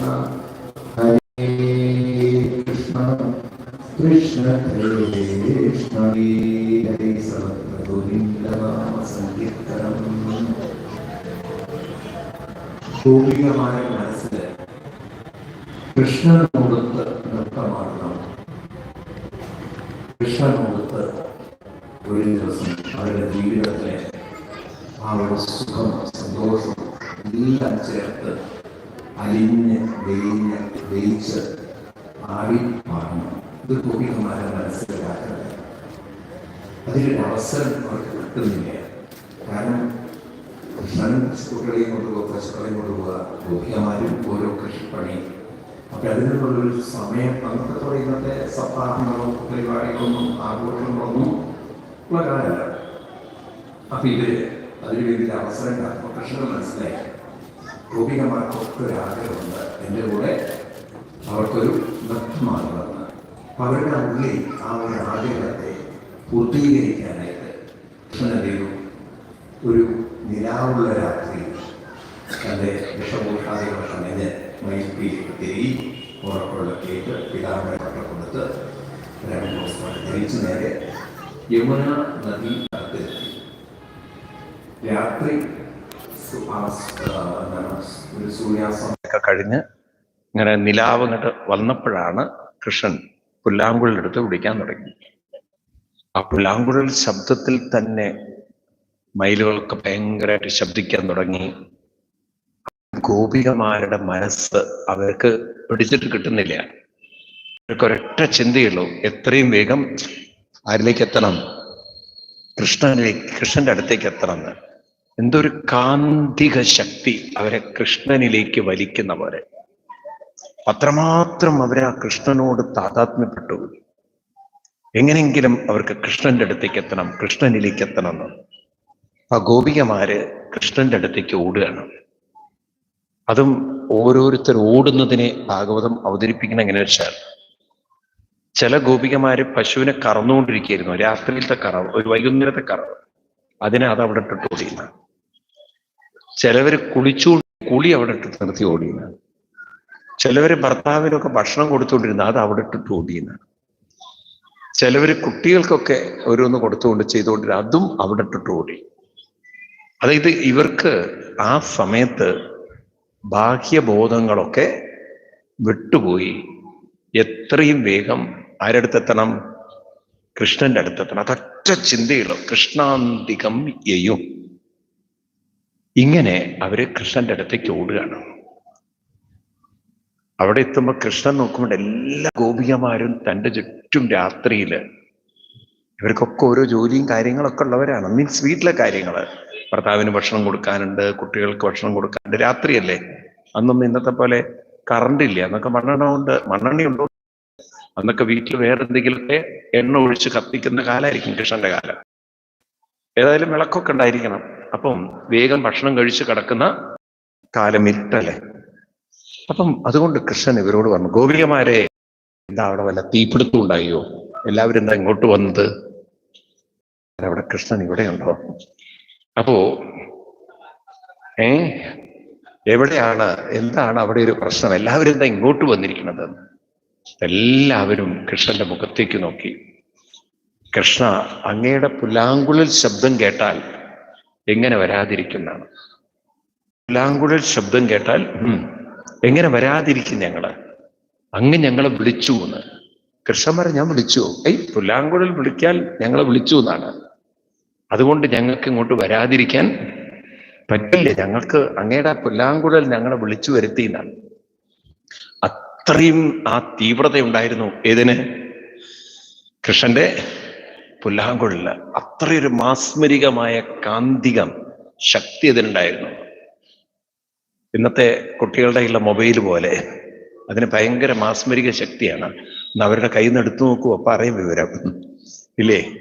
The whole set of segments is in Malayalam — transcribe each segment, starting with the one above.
കൃഷ്ണ ഹരേ കൃഷ്ണ കൃഷ്ണ കൃഷ്ണ ഹരേ സർവഗോവിന്ദനാമ സങ്കീർത്തനം ഭൗമികമായ മനസ്സിൽ കൃഷ്ണനോടൊത്ത് നൃത്തമാടണം കൃഷ്ണനോടൊത്ത് ഒരു ദിവസം അവരുടെ ജീവിതത്തിലെ ആ ഒരു സുഖം സന്തോഷം എല്ലാം ചേർത്ത് അലിഞ്ഞ് വെയിഞ്ഞ് വെയിച്ച് ആടി മാറണം ഇത് ഭൗമികമായ മനസ്സിലാക്കുന്നത് അതിനൊരു അവസരം അവർക്ക് കിട്ടുന്നില്ല. കാരണം കൃഷ്ണൻ പശുക്കളെയും കൊണ്ടുപോകുക പശുക്കളെയും കൊണ്ടുപോകുക ഗോപികമാരും ഓരോ കൃഷിപ്പണി. അപ്പൊ അതിനുള്ളൊരു സമയം അന്നത്തെ പറയുന്നത് സപ്താഹങ്ങളോ പരിപാടികളൊന്നും ആഘോഷങ്ങളൊന്നും ഉള്ള കാലമല്ല അപ്പൊ ഇവർ അതിനു വേണ്ടി അവസരം കൃഷ്ണൻ മനസ്സിലായി. ഗോപികമാർക്കൊക്കെ ഒരു ആഗ്രഹമുണ്ട്. എന്റെ കൂടെ അവർക്കൊരു നൃത്തമാകണമെന്ന് അവരുടെ ഉള്ളിൽ ആ ഒരു ആഗ്രഹത്തെ പൂർത്തീകരിക്കാനായിട്ട് ഒരു നിലാവുള്ള രാത്രി തന്റെ വിഷഭൂഷാദികൾ കളഞ്ഞ് മൈപ്പിലേക്ക് തിരികെ ഉറപ്പുള്ള കേട്ട് പിതാവിനെ പട്ട കൊടുത്ത് രണ്ട് ദിവസം ധരിച്ചു നേരെ യമുന നദി രാത്രി കഴിഞ്ഞ് ഇങ്ങനെ നിലാവ് ഇങ്ങോട്ട് വന്നപ്പോഴാണ് കൃഷ്ണൻ പുല്ലാങ്കുഴലെടുത്ത് പിടിക്കാൻ തുടങ്ങി. ആ പുല്ലാങ്കുഴൽ ശബ്ദത്തിൽ തന്നെ മയിലുകളൊക്കെ ഭയങ്കരമായിട്ട് ശബ്ദിക്കാൻ തുടങ്ങി. ഗോപികമാരുടെ മനസ്സ് അവർക്ക് പിടിച്ചിട്ട് കിട്ടുന്നില്ല. അവർക്ക് ഒരൊറ്റ ചിന്തയുള്ളൂ എത്രയും വേഗം ആരിലേക്ക് എത്തണം? കൃഷ്ണനിലേക്ക് കൃഷ്ണന്റെ അടുത്തേക്ക് എത്തണം എന്ന്. എന്തൊരു കാന്തിക ശക്തി അവരെ കൃഷ്ണനിലേക്ക് വലിക്കുന്ന പോലെ അത്രമാത്രം അവരെ ആ കൃഷ്ണനോട് താതാത്മ്യപ്പെട്ടു. എങ്ങനെയെങ്കിലും അവർക്ക് കൃഷ്ണന്റെ അടുത്തേക്ക് എത്തണം കൃഷ്ണനിലേക്ക് എത്തണം എന്ന്. ആ ഗോപികമാര് കൃഷ്ണന്റെ അടുത്തേക്ക് ഓടുകയാണ്. അതും ഓരോരുത്തർ ഓടുന്നതിനെ ഭാഗവതം അവതരിപ്പിക്കുന്നത് എങ്ങനെ വെച്ചാൽ ചില ഗോപികമാര് പശുവിനെ കറന്നുകൊണ്ടിരിക്കുകയായിരുന്നു രാത്രിയിലത്തെ കറവ് ഒരു വൈകുന്നേരത്തെ കറവ്. അതിനെ അത് അവിടെ ഇട്ടിട്ട് ഓടിയുന്ന ചിലവര് കുളിച്ചു കുളി അവിടെ ഇട്ടിട്ട് നിർത്തി ഓടിയെന്നാണ്. ചിലവർ ഭർത്താവിനൊക്കെ ഭക്ഷണം കൊടുത്തുകൊണ്ടിരുന്ന അത് അവിടെ ഇട്ടിട്ട് ഓടിയെന്നാണ്. ചിലവർ കുട്ടികൾക്കൊക്കെ ഓരോന്ന് കൊടുത്തുകൊണ്ട് ചെയ്തുകൊണ്ടിരുന്ന അതും അവിടെ ഇട്ടിട്ട് ഓടി. അതായത് ഇവർക്ക് ആ സമയത്ത് ബാഹ്യബോധങ്ങളൊക്കെ വിട്ടുപോയി. എത്രയും വേഗം ആരടുത്തെത്തണം? കൃഷ്ണന്റെ അടുത്തെത്തണം. അതൊറ്റ ചിന്തയുള്ളൂ കൃഷ്ണാന്തികം യയും. ഇങ്ങനെ അവർ കൃഷ്ണന്റെ അടുത്തേക്ക് ഓടുകയാണ്. അവിടെ എത്തുമ്പോൾ കൃഷ്ണൻ നോക്കുമ്പോൾ എല്ലാ ഗോപികമാരും തന്റെ ചുറ്റും രാത്രിയിൽ ഇവർക്കൊക്കെ ഓരോ ജോലിയും കാര്യങ്ങളൊക്കെ ഉള്ളവരാണ്. മീൻസ് വീട്ടിലെ കാര്യങ്ങൾ ഭർത്താവിന് ഭക്ഷണം കൊടുക്കാനുണ്ട് കുട്ടികൾക്ക് ഭക്ഷണം കൊടുക്കാനുണ്ട്. രാത്രിയല്ലേ? അന്നൊന്നും ഇന്നത്തെ പോലെ കറണ്ട് ഇല്ല. അന്നൊക്കെ മണ്ണെണ്ണ കൊണ്ട് മണ്ണെണ്ണ ഉണ്ടോ അന്നൊക്കെ വീട്ടിൽ വേറെ എന്തെങ്കിലുമൊക്കെ എണ്ണ ഒഴിച്ച് കത്തിക്കുന്ന കാലമായിരിക്കും കൃഷ്ണന്റെ കാലം. ഏതായാലും വിളക്കൊക്കെ ഉണ്ടായിരിക്കണം. അപ്പം വേഗം ഭക്ഷണം കഴിച്ച് കിടക്കുന്ന കാലം ഇരുട്ടല്ലേ അപ്പം അതുകൊണ്ട് കൃഷ്ണൻ ഇവരോട് പറഞ്ഞു ഗോപികമാരെ എന്താ അവിടെ വല്ല തീപിടുത്തം ഉണ്ടായോ? എല്ലാവരും എന്താ ഇങ്ങോട്ട് വന്നത്? അവിടെ കൃഷ്ണൻ ഇവിടെ ഉണ്ടോ അപ്പോ ഏ എവിടെയാണ് എന്താണ് അവിടെ ഒരു പ്രശ്നം? എല്ലാവരും എന്താ ഇങ്ങോട്ട് വന്നിരിക്കുന്നത്? എല്ലാവരും കൃഷ്ണന്റെ മുഖത്തേക്ക് നോക്കി. കൃഷ്ണ അങ്ങയുടെ പുലാങ്കുളിൽ ശബ്ദം കേട്ടാൽ എങ്ങനെ വരാതിരിക്കുന്നതാണ്? ലാംഗുഴൽ ശബ്ദം കേട്ടാൽ എങ്ങനെ വരാതിരിക്കും ഞങ്ങൾ? അങ്ങ് ഞങ്ങളെ വിളിച്ചു എന്ന്. പറഞ്ഞ ഞാൻ വിളിച്ചു. ഏയ് പുല്ലാങ്കുഴൽ വിളിക്കാൻ ഞങ്ങളെ വിളിച്ചു എന്നാണ്. അതുകൊണ്ട് ഞങ്ങൾക്ക് ഇങ്ങോട്ട് വരാതിരിക്കാൻ പറ്റില്ല. ഞങ്ങൾക്ക് അങ്ങയുടെ പുല്ലാങ്കുഴൽ ഞങ്ങളെ വിളിച്ചു വരുത്തി എന്നാണ്. അത്രയും ആ തീവ്രത ഉണ്ടായിരുന്നു ഏതിന്? കൃഷ്ണന്റെ പുല്ലാങ്കുഴലിന് അത്രയൊരു മാസ്മരികമായ കാന്തികം ശക്തി അതിനുണ്ടായിരുന്നു. ഇന്നത്തെ കുട്ടികളുടെ ഉള്ള മൊബൈൽ പോലെ അതിന് ഭയങ്കര മാസ്മരിക ശക്തിയാണ്. ഒന്ന് അവരുടെ കയ്യിൽ നിന്ന് എടുത്തു നോക്കൂ അപ്പൊ അറിയും വിവരം. ഇല്ലേ?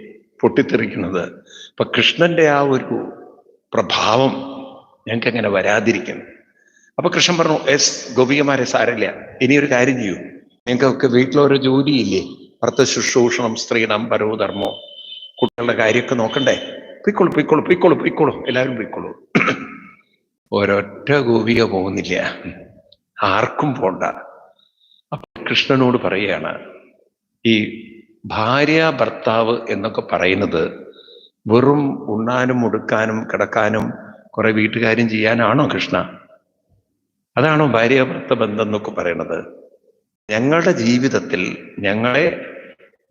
പൊട്ടിത്തെറിക്കുന്നത്. ഇപ്പൊ കൃഷ്ണന്റെ ആ ഒരു പ്രഭാവം ഞങ്ങൾക്ക് അങ്ങനെ വരാതിരിക്കുന്നു. അപ്പൊ കൃഷ്ണൻ പറഞ്ഞു എസ് ഗോപികമാരെ സാരല്ല ഇനിയൊരു കാര്യം ചെയ്യൂ. നിങ്ങൾക്കൊക്കെ വീട്ടിലൊരു ജോലിയില്ലേ? ഭർത്ത ശുശ്രൂഷണം സ്ത്രീണം പരവുധർമ്മോ കുട്ടികളുടെ കാര്യമൊക്കെ നോക്കണ്ടേ? പൊയ്ക്കോളൂ പൊയ്ക്കോളൂ പൊയ്ക്കോളൂ പൊയ്ക്കോളൂ. എല്ലാവരും പൊയ്ക്കോളൂ. ഒരൊറ്റ ഗോപിക പോകുന്നില്ല. ആർക്കും പോണ്ട. അപ്പൊ കൃഷ്ണനോട് പറയുകയാണ് ഈ ഭാര്യ ഭർത്താവ് എന്നൊക്കെ പറയുന്നത് വെറും ഉണ്ണാനും ഉടുക്കാനും കിടക്കാനും കുറെ വീട്ടുകാര്യം ചെയ്യാനാണോ കൃഷ്ണ? അതാണോ ഭാര്യ ഭർത്ത ബന്ധം എന്നൊക്കെ പറയണത്? ഞങ്ങളുടെ ജീവിതത്തിൽ ഞങ്ങളെ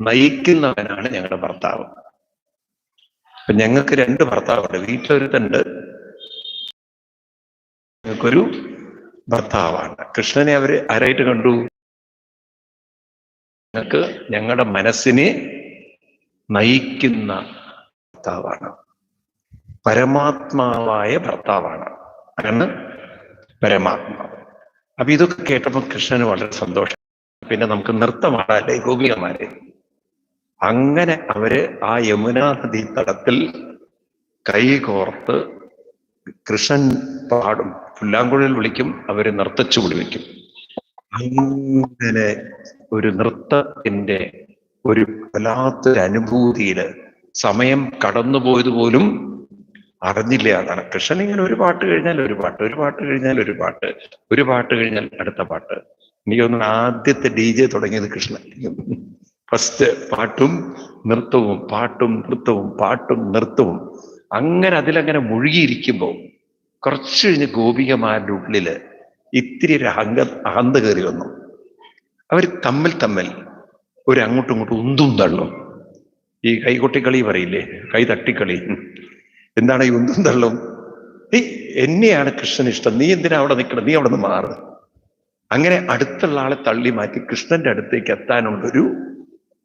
നയിക്കുന്നവനാണ് ഞങ്ങളുടെ ഭർത്താവ്. അപ്പൊ ഞങ്ങൾക്ക് രണ്ട് ഭർത്താവുണ്ട്. വീട്ടിലൊരുത്തുണ്ട് ഞങ്ങൾക്കൊരു ഭർത്താവാണ്. കൃഷ്ണനെ അവർ ആരായിട്ട് കണ്ടു? ഞങ്ങൾക്ക് ഞങ്ങളുടെ മനസ്സിനെ നയിക്കുന്ന ഭർത്താവാണ്. പരമാത്മാവായ ഭർത്താവാണ്. ആണ് പരമാത്മാവ്. അപ്പൊ ഇതൊക്കെ കേട്ടപ്പോൾ കൃഷ്ണന് വളരെ സന്തോഷം. പിന്നെ നമുക്ക് നൃത്തമാണല്ലേ ഗോപികമാരെ അങ്ങനെ അവർ ആ യമുനാ നദീ തടത്തിൽ കൈ കോർത്ത് കൃഷ്ണൻ പാടും പുല്ലാങ്കുഴൽ വിളിക്കും അവർ നൃത്തച്ചു വിളിക്കും അങ്ങനെ ഒരു നൃത്തത്തിന്റെ ഒരു വല്ലാത്തൊരു അനുഭൂതിയിൽ സമയം കടന്നുപോയത് പോലും അറിഞ്ഞില്ല അതാണ്. കൃഷ്ണൻ ഇങ്ങനെ ഒരു പാട്ട് കഴിഞ്ഞാൽ ഒരു പാട്ട് ഒരു പാട്ട് കഴിഞ്ഞാൽ ഒരു പാട്ട് ഒരു പാട്ട് കഴിഞ്ഞാൽ അടുത്ത പാട്ട്. എനിക്ക് തോന്നുന്നു ആദ്യത്തെ ഡി ജെ തുടങ്ങിയത് കൃഷ്ണൻ. ഫസ്റ്റ് പാട്ടും നൃത്തവും പാട്ടും നൃത്തവും പാട്ടും നൃത്തവും. അങ്ങനെ അതിലങ്ങനെ മുഴുകിയിരിക്കുമ്പോൾ കുറച്ച് കഴിഞ്ഞ് ഗോപികമാരുടെ ഉള്ളിൽ ഇത്തിരി ഒരു അഹങ്ക അഹന്ത കയറി വന്നു. അവർ തമ്മിൽ തമ്മിൽ ഒരു അങ്ങോട്ടും ഇങ്ങോട്ടും ഉന്തും തള്ളും. ഈ കൈകൊട്ടിക്കളി പറയില്ലേ? കൈ തട്ടിക്കളി. എന്താണ് ഈ ഉന്തും തള്ളും? ഈ എന്നെയാണ് കൃഷ്ണൻ ഇഷ്ടം. നീ എന്തിനാ അവിടെ നിൽക്കണം നീ അവിടെ നിന്ന് മാറ്. അങ്ങനെ അടുത്തുള്ള ആളെ തള്ളി മാറ്റി കൃഷ്ണന്റെ അടുത്തേക്ക് എത്താനുള്ളൊരു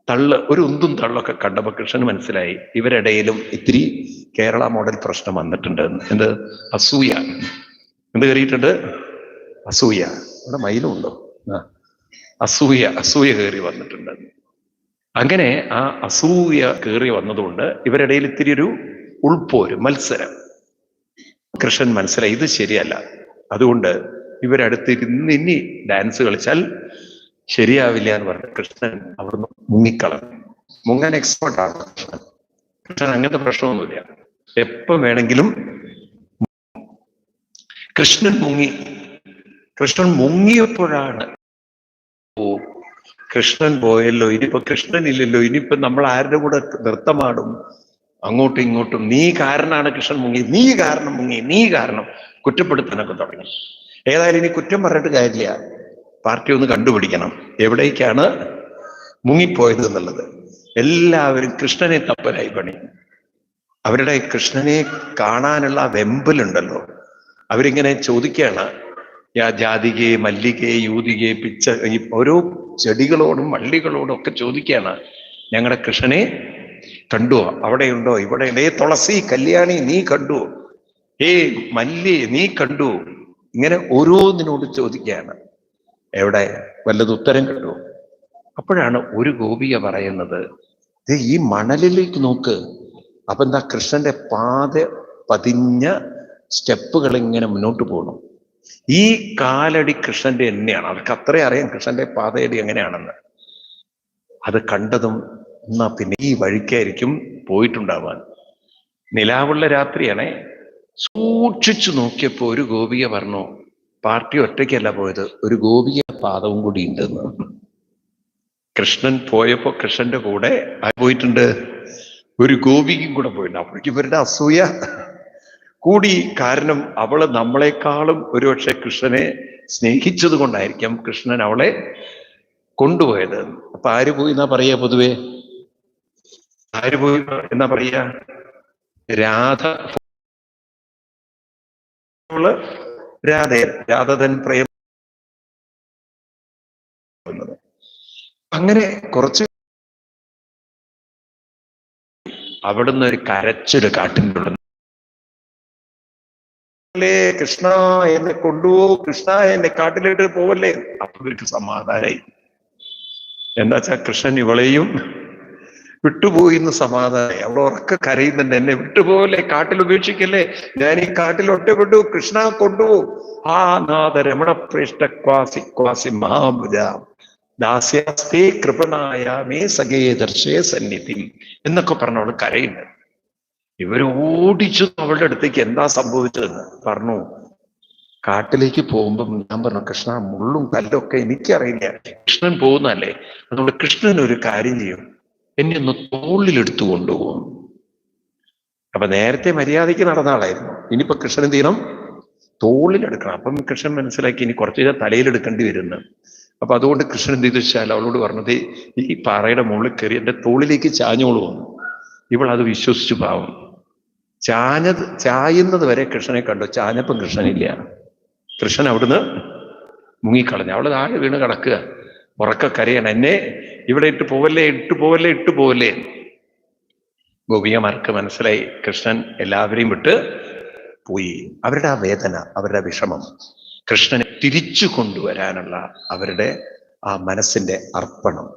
തള്ള് ഒരു ഉന്തും തള്ളൊക്കെ കണ്ടപ്പോൾ കൃഷ്ണന് മനസ്സിലായി. ഇവരിടയിലും ഇത്തിരി കേരള മോഡൽ പ്രശ്നം വന്നിട്ടുണ്ട്. എന്ത്? അസൂയ. എന്ത് കയറിയിട്ടുണ്ട്? അസൂയ. ഇവിടെ മയിലും ഉണ്ടോ? അസൂയ അസൂയ കയറി വന്നിട്ടുണ്ട്. അങ്ങനെ ആ അസൂയ കയറി വന്നതുകൊണ്ട് ഇവരിടയിൽ ഇത്തിരി ഒരു ഉൾപ്പോര് മത്സരം. കൃഷ്ണൻ മനസ്സിലായി ഇത് ശരിയല്ല. അതുകൊണ്ട് ഇവരടുത്തിരുന്ന് ഇനി ഡാൻസ് കളിച്ചാൽ ശരിയാവില്ല എന്ന് പറഞ്ഞു കൃഷ്ണൻ അവിടുന്ന് മുങ്ങിക്കളഞ്ഞു. മുങ്ങാൻ എക്സ്പേർട്ടാണ് കൃഷ്ണൻ. കൃഷ്ണൻ അങ്ങനത്തെ പ്രശ്നമൊന്നുമില്ല. എപ്പം വേണമെങ്കിലും കൃഷ്ണൻ മുങ്ങി. കൃഷ്ണൻ മുങ്ങിയപ്പോഴാണ് ഓ കൃഷ്ണൻ പോയല്ലോ ഇനിയിപ്പോ കൃഷ്ണൻ ഇല്ലല്ലോ ഇനിയിപ്പോ നമ്മൾ ആരുടെ കൂടെ നൃത്തമാടും? അങ്ങോട്ടും ഇങ്ങോട്ടും. നീ കാരണമാണ് കൃഷ്ണൻ മുങ്ങി. നീ കാരണം മുങ്ങി. നീ കാരണം കുറ്റപ്പെടുത്താനൊക്കെ തുടങ്ങി. ഏതായാലും ഇനി കുറ്റം പറഞ്ഞിട്ട് കാര്യമില്ല. പാർട്ടി ഒന്ന് കണ്ടുപിടിക്കണം. എവിടേക്കാണ് മുങ്ങിപ്പോയത് എന്നുള്ളത്. എല്ലാവരും കൃഷ്ണനെ തപ്പലായി പണി. അവരുടെ കൃഷ്ണനെ കാണാനുള്ള വെമ്പലുണ്ടല്ലോ. അവരിങ്ങനെ ചോദിക്കുകയാണ്. യാ ജാതികെ മല്ലികെ യൂതികെ പിച്ച ഈ ഓരോ ചെടികളോടും വള്ളികളോടും ഒക്കെ ചോദിക്കുകയാണ്. ഞങ്ങളുടെ കൃഷ്ണനെ കണ്ടുവോ? അവിടെയുണ്ടോ? ഇവിടെ ഏ തുളസി കല്യാണി നീ കണ്ടു. ഏ മല്ലി നീ കണ്ടു. ഇങ്ങനെ ഓരോന്നിനോട് ചോദിക്കുകയാണ്. എവിടെ? വല്ലത് ഉത്തരം കിട്ടുമോ അപ്പോഴാണ് ഒരു ഗോപിക പറയുന്നത് "ദേ ഈ മണലിലേക്ക് നോക്ക്. അപ്പൊ എന്താ കൃഷ്ണന്റെ പാത പതിഞ്ഞ സ്റ്റെപ്പുകൾ ഇങ്ങനെ മുന്നോട്ട് പോകണം ഈ കാലടി കൃഷ്ണന്റെ തന്നെയാണ്. അവർക്ക് അത്രയും അറിയാം കൃഷ്ണന്റെ പാതയടി എങ്ങനെയാണെന്ന്. അത് കണ്ടതും എന്നാ പിന്നെ ഈ വഴിക്കായിരിക്കും പോയിട്ടുണ്ടാവാൻ. നിലാവുള്ള രാത്രിയാണേ. സൂക്ഷിച്ചു നോക്കിയപ്പോൾ ഒരു ഗോപിക പറഞ്ഞു പാർട്ടി ഒറ്റയ്ക്കല്ല പോയത്. ഒരു ഗോപിക പാദവും കൂടി ഉണ്ടെന്ന് കൃഷ്ണൻ പോയപ്പോ കൃഷ്ണന്റെ കൂടെ പോയിട്ടുണ്ട്? ഒരു ഗോപിക്കും കൂടെ പോയിട്ടുണ്ട്. അപ്പോഴേക്കും ഇവരുടെ അസൂയ കൂടി. കാരണം അവൾ നമ്മളെക്കാളും ഒരുപക്ഷെ കൃഷ്ണനെ സ്നേഹിച്ചത് കൊണ്ടായിരിക്കാം കൃഷ്ണൻ അവളെ കൊണ്ടുപോയത്. അപ്പൊ ആര് പോയി എന്നാ പറയാ പൊതുവെ? ആര് പോയി എന്നാ പറയാ? രാധ. രാധ. രാധ തൻ പ്രേം അങ്ങനെ കുറച്ച് അവിടുന്ന് ഒരു കരച്ചൊരു കാട്ടിന്റെ ഉള്ളിൽ കൃഷ്ണ എന്നെ കൊണ്ടുപോകും. കൃഷ്ണ എന്നെ കാട്ടിലിട്ട് പോവല്ലേ? അവർക്ക് സമാധാനായി. എന്താ വെച്ചാ കൃഷ്ണൻ ഇവളെയും വിട്ടുപോയി എന്ന് സമാധാനായി. അവൾ ഉറക്കെ കരയുന്നുണ്ട്. എന്നെ വിട്ടുപോകല്ലേ? കാട്ടിൽ ഉപേക്ഷിക്കല്ലേ? ഞാൻ ഈ കാട്ടിൽ ഒറ്റപ്പെട്ടു. കൃഷ്ണ കൊണ്ടുപോകും. ആ നാഥ രമണ പ്രേഷ്ഠ ക്വാസി ക്വാസി മഹാഭുജ. ദാസ്യാസ്തേ കൃപണായ മേ സഖേ ദർശേ സന്നിധി എന്നൊക്കെ പറഞ്ഞവൾ ഇവർ ഓടിച്ചു അവളുടെ അടുത്തേക്ക് എന്താ സംഭവിച്ചതെന്ന് പറഞ്ഞു. കാട്ടിലേക്ക് പോകുമ്പം ഞാൻ പറഞ്ഞു കൃഷ്ണ മുള്ളും കല്ലും ഒക്കെ എനിക്കറിയില്ല. കൃഷ്ണൻ പോകുന്നല്ലേ അതുകൊണ്ട് കൃഷ്ണൻ ഒരു കാര്യം ചെയ്യും. എന്നെ ഒന്ന് തോളിലെടുത്തു കൊണ്ടുപോകും. അപ്പൊ നേരത്തെ മര്യാദയ്ക്ക് നടന്ന ആളായിരുന്നു. ഇനിയിപ്പോ കൃഷ്ണൻ ചെയ്യണം? തോളിലെടുക്കണം. അപ്പം കൃഷ്ണൻ മനസ്സിലാക്കി ഇനി കുറച്ചു തലയിലെടുക്കേണ്ടി വരുന്നു. അപ്പൊ അതുകൊണ്ട് കൃഷ്ണൻ എന്ത് ചെയ്തു? വെച്ചാൽ അവളോട് പറഞ്ഞത് ഈ പാറയുടെ മുകളിൽ കയറി എന്റെ തോളിലേക്ക് ചാഞ്ഞോളൂ വന്നു. ഇവൾ അത് വിശ്വസിച്ചു പാവം. ചാഞ്ഞത് ചായുന്നത് വരെ കൃഷ്ണനെ കണ്ടു. ചാഞ്ഞപ്പം കൃഷ്ണനില്ല. കൃഷ്ണൻ അവിടുന്ന് മുങ്ങിക്കളഞ്ഞു. അവൾ താഴെ വീണ് കിടക്കുക. ഉറക്ക കരയണം. എന്നെ ഇവിടെ ഇട്ട് പോവല്ലേ ഇട്ട് പോവല്ലേ ഇട്ട് പോവല്ലേ? ഗോപികമാർക്ക് മനസ്സിലായി. കൃഷ്ണൻ എല്ലാവരെയും വിട്ട് പോയി. അവരുടെ ആ വേദന അവരുടെ വിഷമം കൃഷ്ണനെ തിരിച്ചു കൊണ്ടുവരാനുള്ള അവരുടെ ആ മനസ്സിന്റെ അർപ്പണം.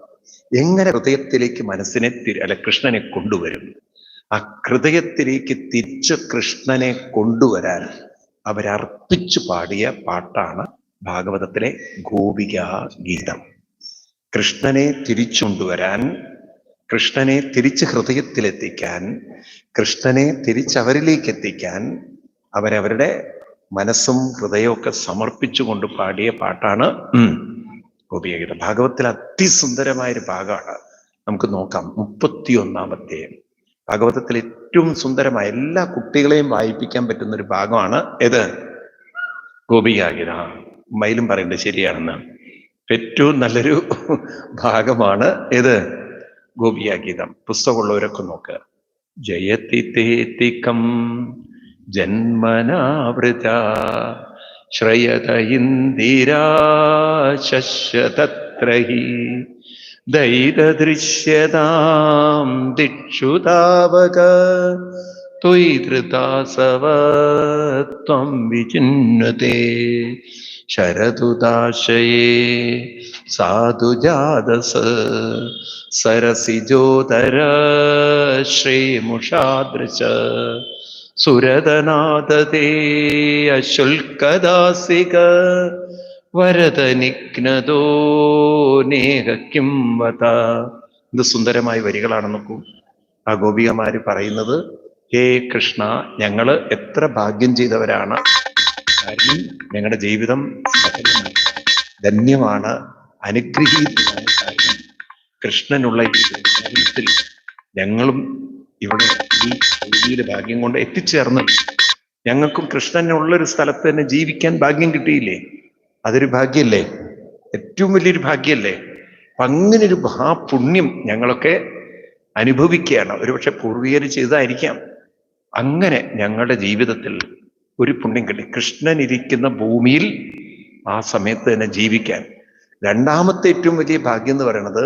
എങ്ങനെ ഹൃദയത്തിലേക്ക് മനസ്സിനെ അല്ല കൃഷ്ണനെ കൊണ്ടുവരും? ആ ഹൃദയത്തിലേക്ക് തിരിച്ചു കൃഷ്ണനെ കൊണ്ടുവരാൻ അവരർപ്പിച്ചു പാടിയ പാട്ടാണ് ഭാഗവതത്തിലെ ഗോപിക ഗീതം. കൃഷ്ണനെ തിരിച്ചു കൊണ്ടുവരാൻ കൃഷ്ണനെ തിരിച്ച് ഹൃദയത്തിലെത്തിക്കാൻ കൃഷ്ണനെ തിരിച്ചവരിലേക്ക് എത്തിക്കാൻ അവരവരുടെ മനസ്സും ഹൃദയവും ഒക്കെ സമർപ്പിച്ചുകൊണ്ട് പാടിയ പാട്ടാണ് ഉം, ഭാഗവത്തിൽ അതിസുന്ദരമായ ഒരു ഭാഗമാണ്. നമുക്ക് നോക്കാം. മുപ്പത്തി ഒന്നാമത്തെ ഭാഗവതത്തിൽ ഏറ്റവും സുന്ദരമായ എല്ലാ കുട്ടികളെയും വായിപ്പിക്കാൻ പറ്റുന്ന ഒരു ഭാഗമാണ് ഏത്? ഗോപികാഗീത മയിലും പറയുന്നത് ശരിയാണെന്ന്. ഏറ്റവും നല്ലൊരു ഭാഗമാണ് ഏത്? ഗോപിയാഗീതം പുസ്തകമുള്ളവരൊക്കെ നോക്കുക ജയതി തേതികം ജന്മനാവൃത ശ്രയത ഇന്ദിരാ ശശ്വതത്ര ഹി ദൈതദൃശ്യതാം ദിക്ഷുതാവക ത്വയിതൃതാസവ ത്വം വിചിന്വത്തെ ശരതുദാശയേ സാധുജാതസ സരസിജോതര ശ്രീമുഷാദൃശ. സുരതനാഥതേ അശുൽക്കദാസിക വരതനിഗ്നദോ നേഹക്കും വത ഇത് സുന്ദരമായ വരികളാണ് നോക്കൂ. ആ ഗോപികമാര് പറയുന്നത് ഹേ കൃഷ്ണ ഞങ്ങൾ എത്ര ഭാഗ്യം ചെയ്തവരാണ്. കാരണം ഞങ്ങളുടെ ജീവിതം ധന്യമാണ് അനുഗ്രഹീതമായ കാര്യം കൃഷ്ണനുള്ള ജീവിതത്തിൽ ഞങ്ങളും ഇവിടെ ഈ ഭൂമിയിലെ ഭാഗ്യം കൊണ്ട് എത്തിച്ചേർന്ന് ഞങ്ങൾക്കും കൃഷ്ണനുള്ളൊരു സ്ഥലത്ത് തന്നെ ജീവിക്കാൻ ഭാഗ്യം കിട്ടിയില്ലേ? അതൊരു ഭാഗ്യമല്ലേ ഏറ്റവും വലിയൊരു ഭാഗ്യമല്ലേ അപ്പൊ അങ്ങനെ ഒരു മഹാപുണ്യം ഞങ്ങളൊക്കെ അനുഭവിക്കുകയാണ്. ഒരുപക്ഷെ പൂർവികർ ചെയ്തായിരിക്കാം അങ്ങനെ ഞങ്ങളുടെ ജീവിതത്തിൽ ഒരു പുണ്യം കിട്ടി. കൃഷ്ണൻ ഇരിക്കുന്ന ഭൂമിയിൽ ആ സമയത്ത് തന്നെ ജീവിക്കാൻ. രണ്ടാമത്തെ ഏറ്റവും വലിയ ഭാഗ്യം എന്ന് പറയുന്നത്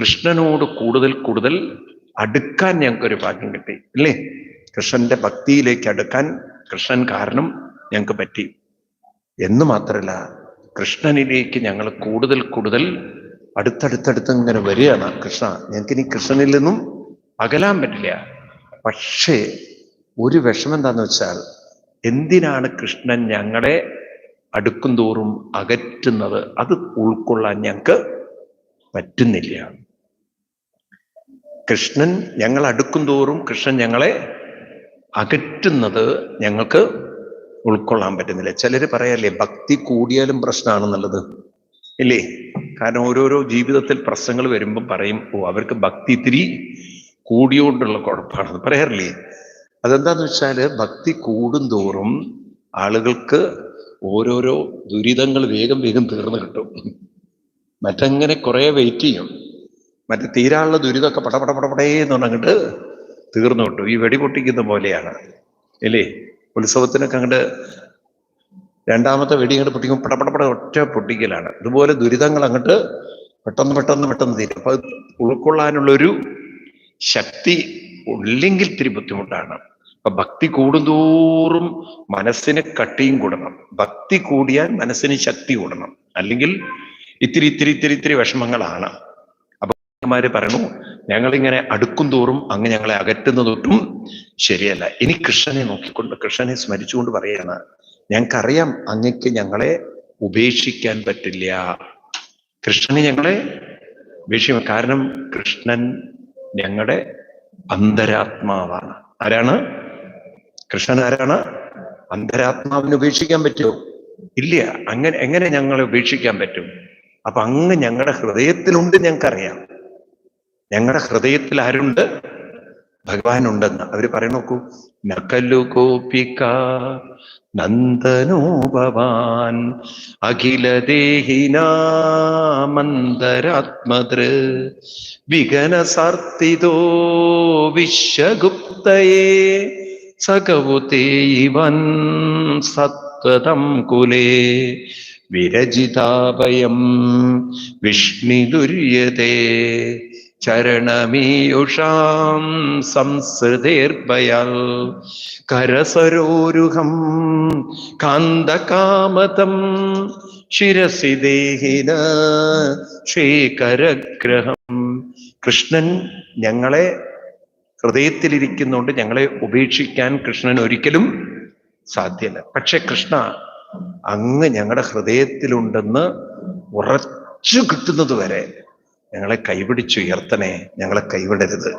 കൃഷ്ണനോട് കൂടുതൽ കൂടുതൽ അടുക്കാൻ ഞങ്ങൾക്കൊരു ഭാഗ്യം കിട്ടി അല്ലേ കൃഷ്ണന്റെ ഭക്തിയിലേക്ക് അടുക്കാൻ കൃഷ്ണൻ കാരണം ഞങ്ങൾക്ക് പറ്റി. എന്ന് മാത്രമല്ല കൃഷ്ണനിലേക്ക് ഞങ്ങൾ കൂടുതൽ കൂടുതൽ അടുത്തടുത്തടുത്ത് ഇങ്ങനെ വരികയാണ് കൃഷ്ണ. ഞങ്ങൾക്ക് ഇനി കൃഷ്ണനിൽ നിന്നും അകലാൻ പറ്റില്ല. പക്ഷേ ഒരു വിഷമം എന്താന്ന് വെച്ചാൽ എന്തിനാണ് കൃഷ്ണൻ ഞങ്ങളെ അടുക്കും തോറും അകറ്റുന്നത്? അത് ഉൾക്കൊള്ളാൻ ഞങ്ങൾക്ക് പറ്റുന്നില്ല. കൃഷ്ണൻ ഞങ്ങൾ അടുക്കും തോറും കൃഷ്ണൻ ഞങ്ങളെ അകറ്റുന്നത് ഞങ്ങൾക്ക് ഉൾക്കൊള്ളാൻ പറ്റുന്നില്ല. ചിലർ പറയല്ലേ ഭക്തി കൂടിയാലും പ്രശ്നമാണെന്നുള്ളത് ഇല്ലേ? കാരണം ഓരോരോ ജീവിതത്തിൽ പ്രശ്നങ്ങൾ വരുമ്പം പറയും ഓ അവർക്ക് ഭക്തി ഇത്തിരി കൂടിയോണ്ടുള്ള കുഴപ്പമാണെന്ന്. പറയാറില്ലേ? അതെന്താന്ന് വെച്ചാൽ ഭക്തി കൂടുന്തോറും ആളുകൾക്ക് ഓരോരോ ദുരിതങ്ങൾ വേഗം വേഗം തീർന്നു കിട്ടും. മറ്റങ്ങനെ കുറെ വെയിറ്റ് ചെയ്യും. മറ്റേ തീരാനുള്ള ദുരിതമൊക്കെ പടപട പടപടേന്ന് പറഞ്ഞിട്ട് തീർന്നു കിട്ടും ഈ വെടിപൊട്ടിക്കുന്ന പോലെയാണ്. ഇല്ലേ? ഉത്സവത്തിനൊക്കെ അങ്ങോട്ട് രണ്ടാമത്തെ വെടി അങ്ങോട്ട് പൊട്ടിക്കുമ്പോൾ പടപടപട ഒറ്റ പൊട്ടിക്കലാണ്. ഇതുപോലെ ദുരിതങ്ങൾ അങ്ങോട്ട് പെട്ടെന്ന് പെട്ടെന്ന് പെട്ടെന്ന് തീരും. അപ്പൊ ഉൾക്കൊള്ളാനുള്ളൊരു ശക്തി ഇല്ലെങ്കിൽ ഇത്തിരി ബുദ്ധിമുട്ടാണ്. അപ്പൊ ഭക്തി കൂടുന്തോറും മനസ്സിന് കട്ടിയും കൂടണം. ഭക്തി കൂടിയാൽ മനസ്സിന് ശക്തി കൂടണം. അല്ലെങ്കിൽ ഇത്തിരി ഇത്തിരി ഇത്തിരി ഇത്തിരി വിഷമങ്ങളാണ്. മാര് പറയണു. ഞങ്ങളിങ്ങനെ അടുക്കും തോറും അങ്ങ് ഞങ്ങളെ അകറ്റുന്നതൊട്ടും ശരിയല്ല. ഇനി കൃഷ്ണനെ നോക്കിക്കൊണ്ട് കൃഷ്ണനെ സ്മരിച്ചുകൊണ്ട് പറയാണ് ഞങ്ങൾക്കറിയാം അങ്ങക്ക് ഞങ്ങളെ ഉപേക്ഷിക്കാൻ പറ്റില്ല. കൃഷ്ണനെ ഞങ്ങളെ ഉപേക്ഷിക്കും കാരണം കൃഷ്ണൻ ഞങ്ങളുടെ അന്തരാത്മാവാണ്. ആരാണ്? കൃഷ്ണൻ ആരാണ്? അന്തരാത്മാവിനെ ഉപേക്ഷിക്കാൻ പറ്റുമോ? ഇല്ല. അങ്ങനെ എങ്ങനെ ഞങ്ങളെ ഉപേക്ഷിക്കാൻ പറ്റും? അപ്പൊ അങ്ങ് ഞങ്ങളുടെ ഹൃദയത്തിലുണ്ട് ഞങ്ങൾക്കറിയാം. ഞങ്ങളുടെ ഹൃദയത്തിൽ ആരുണ്ട്? ഭഗവാൻ ഉണ്ടെന്ന് അവർ പറയണ നോക്കൂ. നക്കല്ലു കോപിക നന്ദനോ ഭവാൻ അഖിലദേഹിനാമന്തരാത്മതൃ വിഗനസാർത്തിതോ വിശ്വഗുപ്തയേ സകവുതേവൻ സത്വതം കുലേ വിരജിതാഭയം വിഷ്ണിദുര്യതേ ചരണമീയുഷാം സംസൃതേർഭയാൽ. കരസരോരുഹം കാന്തകാമതം ശിരസി ദേഹിന ശ്രീകരഗ്രഹം. കൃഷ്ണൻ ഞങ്ങളെ ഹൃദയത്തിലിരിക്കുന്നുണ്ട് ഞങ്ങളെ ഉപേക്ഷിക്കാൻ കൃഷ്ണൻ ഒരിക്കലും സാധ്യല്ല. പക്ഷെ കൃഷ്ണ അങ്ങ് ഞങ്ങളുടെ ഹൃദയത്തിലുണ്ടെന്ന് ഉറച്ചു കിട്ടുന്നത് വരെ ഞങ്ങളെ കൈപിടിച്ചുയർത്തണേ ഞങ്ങളെ കൈവിടരുത്.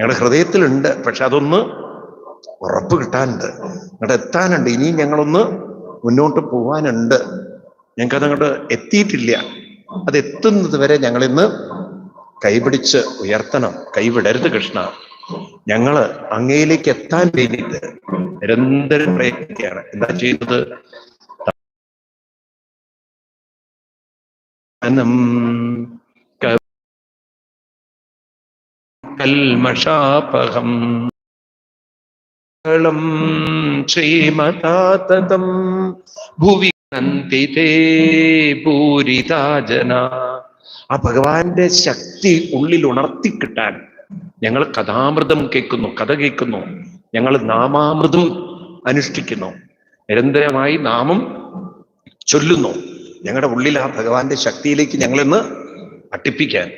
ഞങ്ങളുടെ ഹൃദയത്തിലുണ്ട് പക്ഷെ അതൊന്ന് ഉറപ്പ് കിട്ടാനുണ്ട്. അങ്ങോട്ട് എത്താനുണ്ട്. ഇനിയും ഞങ്ങളൊന്ന് മുന്നോട്ട് പോവാനുണ്ട്. ഞങ്ങൾക്കത് അങ്ങോട്ട് എത്തിയിട്ടില്ല. അത് എത്തുന്നത് വരെ ഞങ്ങളിന്ന് കൈപിടിച്ച് ഉയർത്തണം. കൈവിടരുത് കൃഷ്ണ. ഞങ്ങൾ അങ്ങയിലേക്ക് എത്താൻ വേണ്ടിയിട്ട് നിരന്തരം പ്രയത്നിക്കുകയാണ്. എന്താ ചെയ്യുന്നത്? അനം കൽമഷാപഹം ളം ശ്രീമതാതം ഭുവി പൂരിതാജന പൂരിതാ ജന ആ ഭഗവാന്റെ ശക്തി ഉള്ളിൽ ഉണർത്തി കിട്ടാൻ ഞങ്ങൾ കഥാമൃതം കേൾക്കുന്നു കഥ കേൾക്കുന്നു. ഞങ്ങൾ നാമാമൃതം അനുഷ്ഠിക്കുന്നു. നിരന്തരമായി നാമം ചൊല്ലുന്നു. ഞങ്ങളുടെ ഉള്ളിൽ ആ ഭഗവാന്റെ ശക്തിയിലേക്ക് ഞങ്ങളിന്ന് അട്ടിപ്പിക്കാൻ.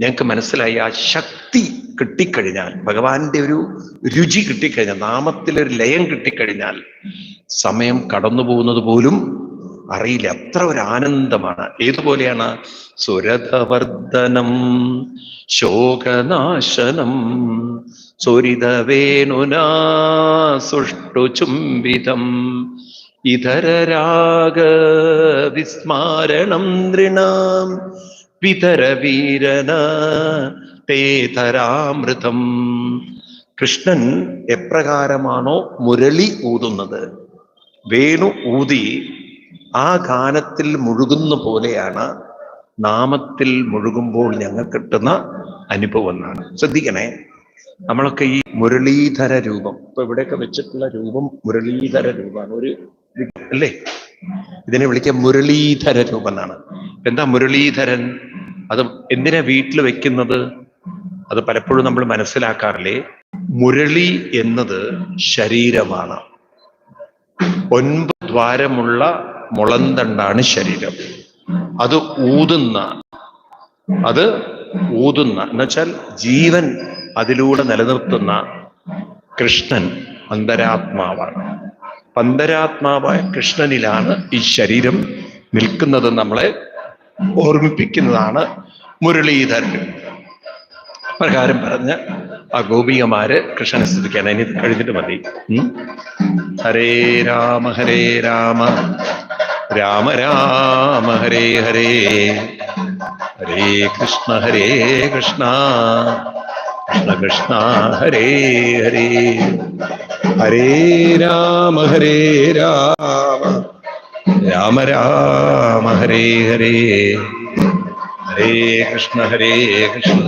ഞങ്ങൾക്ക് മനസ്സിലായി ആ ശക്തി കിട്ടിക്കഴിഞ്ഞാൽ ഭഗവാന്റെ ഒരു രുചി കിട്ടിക്കഴിഞ്ഞാൽ നാമത്തിലൊരു ലയം കിട്ടിക്കഴിഞ്ഞാൽ സമയം കടന്നു പോകുന്നത് പോലും അറിയില്ല. അത്ര ഒരു ആനന്ദമാണ്. ഏതുപോലെയാണ്? സുരതവർദ്ധനം ശോകനാശനം സുരിതവേണുനാ സുഷ്ടു ചുംബിതം ഇതരരാഗ വിസ്മാരണം നൃണാം വിതരവീരന തേതരാമൃതം. കൃഷ്ണൻ എപ്രകാരമാണോ മുരളി ഊതുന്നത്? വേണു ഊതി ആ ഗാനത്തിൽ മുഴുകുന്ന പോലെയാണ് നാമത്തിൽ മുഴുകുമ്പോൾ ഞങ്ങൾക്ക് കിട്ടുന്ന അനുഭവം എന്നാണ്. ശ്രദ്ധിക്കണേ നമ്മളൊക്കെ ഈ മുരളീധര രൂപം ഇപ്പൊ ഇവിടെയൊക്കെ വെച്ചിട്ടുള്ള രൂപം മുരളീധര രൂപമാണ്. ഒരു അല്ലേ? ഇതിനെ വിളിക്കുക മുരളീധര രൂപനാണ് എന്താ മുരളീധരൻ? അത് എന്തിനാ വീട്ടിൽ വെക്കുന്നത്? അത് പലപ്പോഴും നമ്മൾ മനസ്സിലാക്കാറില്ലേ? മുരളി എന്നത് ശരീരമാണ്. ഒൻപത് ദ്വാരമുള്ള മുളന്തണ്ടാണ് ശരീരം. അത് ഊതുന്ന അത് ഊതുന്ന എന്നുവെച്ചാൽ ജീവൻ അതിലൂടെ നിലനിർത്തുന്ന കൃഷ്ണൻ അന്തരാത്മാവാണ്. അന്തരാത്മാവായ കൃഷ്ണനിലാണ് ഈ ശരീരം നിൽക്കുന്നത് നമ്മളെ ഓർമ്മിപ്പിക്കുന്നതാണ് മുരളീധരൻ. പ്രകാരം പറഞ്ഞ് ആ ഗോപികമാര് കൃഷ്ണനെ സ്തുതിക്കാൻ ഇനി കഴിഞ്ഞിട്ട് മതി. ഹരേ രാമ ഹരേ രാമ. രാമ രാമ ഹരേ ഹരേ. ഹരേ കൃഷ്ണ ഹരേ കൃഷ്ണ. കൃഷ്ണ കൃഷ്ണ ഹരേ ഹരേ. ഹരേ രാമ ഹരേ രാമ. രാമ രാമ ഹരേ ഹരേ. ഹരേ കൃഷ്ണ ഹരേ കൃഷ്ണ.